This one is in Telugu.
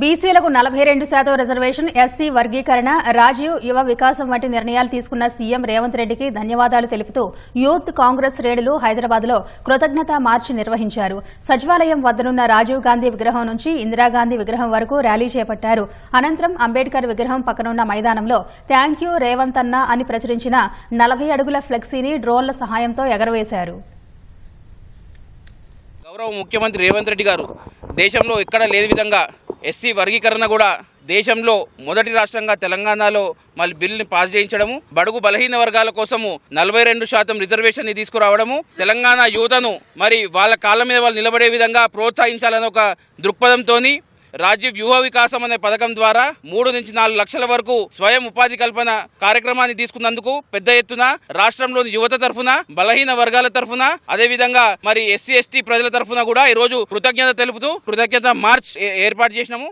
బీసీలకు నలభై రెండు శాతం రిజర్వేషన్ ఎస్సీ వర్గీకరణ రాజీవ్ యువ వికాసం వంటి నిర్ణయాలు తీసుకున్న సీఎం రేవంత్ రెడ్డికి ధన్యవాదాలు తెలుపుతూ యూత్ కాంగ్రెస్ శ్రేణులు హైదరాబాద్లో కృతజ్ఞతా మార్చి నిర్వహించారు. సచివాలయం వద్దనున్న రాజీవ్ గాంధీ విగ్రహం నుంచి ఇందిరాగాంధీ విగ్రహం వరకు ర్యాలీ చేపట్టారు. అనంతరం అంబేద్కర్ విగ్రహం పక్కనున్న మైదానంలో థ్యాంక్ యూ రేవంత్ అన్న అని ప్రచురించిన నలభై అడుగుల ఫ్లెక్సీని డ్రోన్ల సహాయంతో ఎగరవేశారు. గౌరవ ముఖ్యమంత్రి రేవంత్ రెడ్డి గారు దేశంలో ఎక్కడా లేని విధంగా ఎస్సీ వర్గీకరణ కూడా దేశంలో మొదటి రాష్ట్రంగా తెలంగాణలో మళ్ళీ బిల్లుని పాస్ చేయించడము బడుగు బలహీన వర్గాల కోసము నలభై రెండు శాతం రిజర్వేషన్ని తీసుకురావడము తెలంగాణ యువతను మరి వాళ్ళ కాళ్ళ మీద వాళ్ళు నిలబడే విధంగా ప్రోత్సహించాలని ఒక దృక్పథంతో రాజీవ్ యువ వికాసం అనే పథకం ద్వారా మూడు నుంచి నాలుగు లక్షల వరకు స్వయం ఉపాధి కల్పన కార్యక్రమాన్ని తీసుకున్నందుకు పెద్ద ఎత్తున రాష్ట్రంలోని యువత తరఫున బలహీన వర్గాల తరఫున అదేవిధంగా మరి ఎస్సీ ఎస్టీ ప్రజల తరఫున కూడా ఈ రోజు కృతజ్ఞత తెలుపుతూ కృతజ్ఞత మార్చ్ ఏ- ఏర్పాటు చేసినాము.